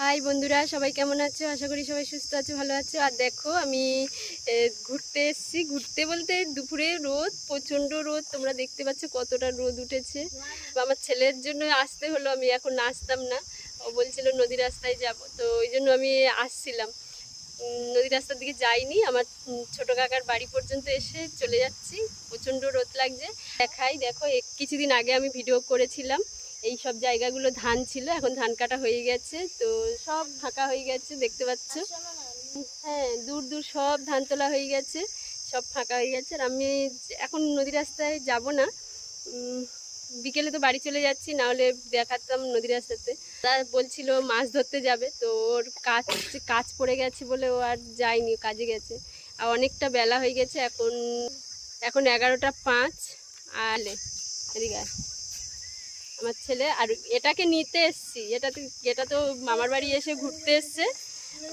High বন্ধুরা, সবাই কেমন আছো? আশা করি সবাই সুস্থ আছো, ভালো আছো। আর দেখো, আমি ঘুরতে এসেছি। ঘুরতে বলতে দুপুরে রোদ, প্রচণ্ড রোদ। তোমরা দেখতে পাচ্ছ কতটা রোদ উঠেছে। আমার ছেলের জন্য আসতে হলো, আমি এখন আসতাম না। ও বলছিল, নদী রাস্তায় যাব। তো ওই জন্য আমি আসছিলাম। নদী রাস্তার দিকে যাইনি। আমার ছোট কাকার বাড়ি পর্যন্ত এসে চলে যাচ্ছি। প্রচণ্ড রোদ লাগছে। দেখাই, দেখো কিছুদিন আগে আমি ভিডিও করেছিলাম। এই সব জায়গাগুলো ধান ছিল, এখন ধান কাটা হয়ে গেছে, তো সব ফাঁকা হয়ে গেছে, দেখতে পাচ্ছ। হ্যাঁ দূর দূর সব ধান তোলা হয়ে গেছে, সব ফাঁকা হয়ে গেছে। আর আমি এখন নদী রাস্তায় যাব না। বিকেলে তো বাড়ি চলে যাচ্ছি, না হলে দেখাতাম নদী রাস্তাতে। তা বলছিল মাছ ধরতে যাবে, তো ওর কাজ কাজ পড়ে গেছে বলে ও আর যায়নি, কাজে গেছে। আর অনেকটা বেলা হয়ে গেছে, এখন এখন এগারোটা পাঁচ। আলে, এদিকে। আমার ছেলে। আর এটাকে নিতে এসছি। এটা তো এটা তো মামার বাড়ি এসে ঘুরতে এসছে।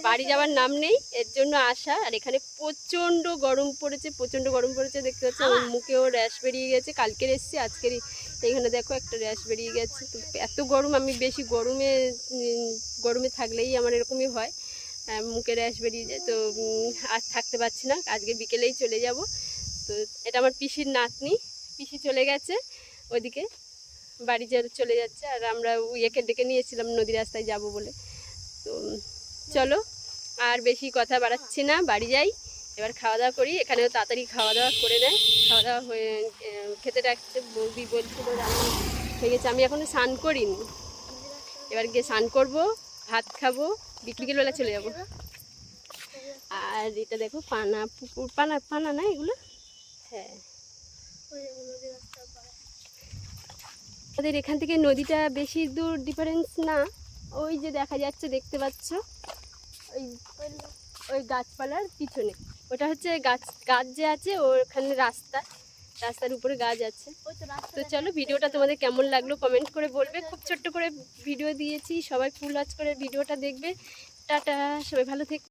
বাড়ি যাওয়ার নাম নেই। এর জন্য আসা আর এখানে প্রচণ্ড গরম পড়েছে প্রচণ্ড গরম পড়েছে। দেখতে পাচ্ছি আমার মুখেও র্যাশ বেরিয়ে গেছে। কালকের এসছি আজকেরই এইখানে দেখো একটা র্যাশ বেরিয়ে গেছে। তো এত গরম আমি বেশি গরমে গরমে থাকলেই আমার এরকমই হয়। মুখে র্যাশ বেরিয়ে যায়। তো আর থাকতে পারছি না। আজকে বিকেলেই চলে যাব। তো এটা আমার পিসির নাতনি। পিসি চলে গেছে ওইদিকে বাড়ি যে চলে যাচ্ছে আর আমরা ইয়েকে ডেকে নিয়েছিলাম, নদী রাস্তায় যাব বলে। তো চলো, আর বেশি কথা বাড়াচ্ছি না, বাড়ি যাই। এবার খাওয়া দাওয়া করি, এখানেও তাড়াতাড়ি খাওয়া দাওয়া করে নেয়। খাওয়া দাওয়া হয়ে খেতে ডাকছে, বৌদি বলছিল হয়ে গেছে। আমি এখনও স্নান করিনি। এবার গিয়ে স্নান করব, ভাত খাব, বিকেলবেলা চলে যাব। আর এটা দেখো, পানা পুকুর, পানা পানা না এগুলো? হ্যাঁ। আমাদের এখান থেকে নদীটা বেশি দূর ডিফারেন্স না। ওই যে দেখা যাচ্ছে, দেখতে পাচ্ছ? ওই ওই গাছপালার পিছনে। ওটা হচ্ছে গাছ গাছ যে আছে, ওখানে রাস্তা। রাস্তার উপরে গাছ আছে। তো চলো, ভিডিওটা তোমাদের কেমন লাগল কমেন্ট করে বলবে। খুব ছোট্ট করে ভিডিও দিয়েছি। সবাই ফুল ওয়াচ করে ভিডিওটা দেখবে। টাটা, সবাই ভালো থেকে।